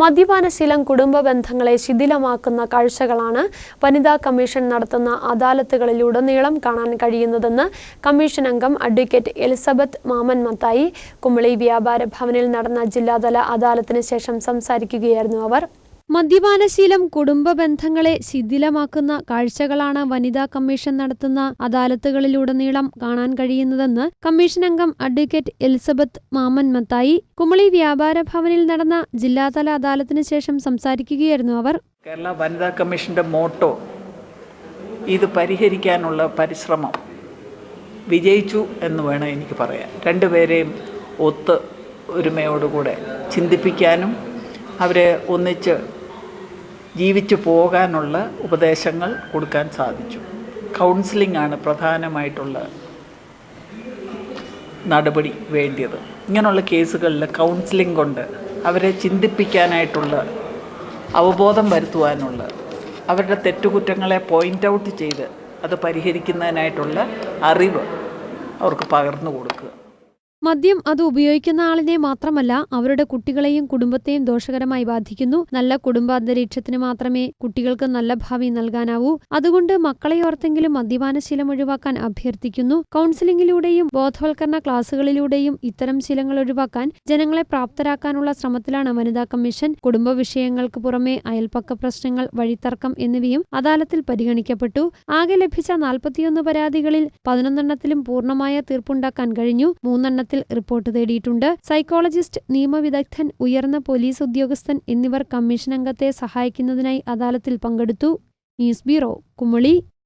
മദ്യപാനശീലം കുടുംബ ബന്ധങ്ങളെ ശിഥിലമാക്കുന്ന കാഴ്ചകളാണ് വനിതാ കമ്മീഷൻ നടത്തുന്ന അദാലത്തുകളിലുടനീളം കാണാൻ കഴിയുന്നതെന്ന് കമ്മീഷൻ അംഗം അഡ്വക്കേറ്റ് എലിസബത്ത് മാമൻ മത്തായി. കുമളി വ്യാപാര ഭവനിൽ നടന്ന ജില്ലാതല അദാലത്തിന് ശേഷം സംസാരിക്കുകയായിരുന്നു അവർ. മദ്യപാനശീലം കുടുംബ ബന്ധങ്ങളെ ശിഥിലമാക്കുന്ന കാഴ്ചകളാണ് വനിതാ കമ്മീഷൻ നടത്തുന്ന അദാലത്തുകളിലുടനീളം കാണാൻ കഴിയുന്നതെന്ന് കമ്മീഷൻ അംഗം അഡ്വക്കേറ്റ് എലിസബത്ത് മാമൻ മത്തായി. കുമളി വ്യാപാര ഭവനിൽ നടന്ന ജില്ലാതല അദാലത്തിന് ശേഷം സംസാരിക്കുകയായിരുന്നു അവർ. കേരള വനിതാ കമ്മീഷന്റെ മോട്ടോ ഇത് പരിഹരിക്കാനുള്ള പരിശ്രമം വിജയിച്ചു എന്ന് വേണം എനിക്ക് പറയാൻ. രണ്ടുപേരെയും ഒത്ത് ഒരുമയോടുകൂടെ ചിന്തിപ്പിക്കാനും അവരെ ഒന്നിച്ച് ജീവിച്ചു പോകാനുള്ള ഉപദേശങ്ങൾ കൊടുക്കാൻ സാധിച്ചു. കൗൺസിലിംഗ് ആണ് പ്രധാനമായിട്ടുള്ള നടപടി വേണ്ടിയത്. ഇങ്ങനെയുള്ള കേസുകളിൽ കൗൺസിലിംഗ് കൊണ്ട് അവരെ ചിന്തിപ്പിക്കാനായിട്ടുള്ള അവബോധം വരുത്തുവാനുള്ള അവരുടെ തെറ്റുകുറ്റങ്ങളെ പോയിന്റ് ഔട്ട് ചെയ്ത് അത് പരിഹരിക്കുന്നതിനായിട്ടുള്ള അറിവ് അവർക്ക് പകർന്നു കൊടുക്കുക. മദ്യം അത് ഉപയോഗിക്കുന്ന ആളിനെ മാത്രമല്ല അവരുടെ കുട്ടികളെയും കുടുംബത്തെയും ദോഷകരമായി ബാധിക്കുന്നു. നല്ല കുടുംബാന്തരീക്ഷത്തിന് മാത്രമേ കുട്ടികൾക്ക് നല്ല ഭാവി നൽകാനാവൂ. അതുകൊണ്ട് മക്കളെ ഓർത്തെങ്കിലും മദ്യപാനശീലം ഒഴിവാക്കാൻ അഭ്യർത്ഥിക്കുന്നു. കൗൺസിലിംഗിലൂടെയും ബോധവൽക്കരണ ക്ലാസുകളിലൂടെയും ഇത്തരം ശീലങ്ങൾ ഒഴിവാക്കാൻ ജനങ്ങളെ പ്രാപ്തരാക്കാനുള്ള ശ്രമത്തിലാണ് വനിതാ കമ്മീഷൻ. കുടുംബ വിഷയങ്ങൾക്ക് പുറമെ അയൽപ്പക്ക പ്രശ്നങ്ങൾ വഴിത്തർക്കം എന്നിവയും അദാലത്തിൽ പരിഗണിക്കപ്പെട്ടു. ആകെ ലഭിച്ച നാൽപ്പത്തിയൊന്ന് പരാതികളിൽ പതിനൊന്നെണ്ണത്തിലും പൂർണമായ തീർപ്പുണ്ടാക്കാൻ കഴിഞ്ഞു. മൂന്നെണ്ണത്തിൽ റിപ്പോർട്ട് തേടിയിട്ടുണ്ട്. സൈക്കോളജിസ്റ്റ് നിയമവിദഗ്ധൻ ഉയർന്ന പോലീസ് ഉദ്യോഗസ്ഥൻ എന്നിവർ കമ്മീഷൻ അംഗത്തെ സഹായിക്കുന്നതിനായി അദാലത്തിൽ പങ്കെടുത്തു. News bureau Kumily.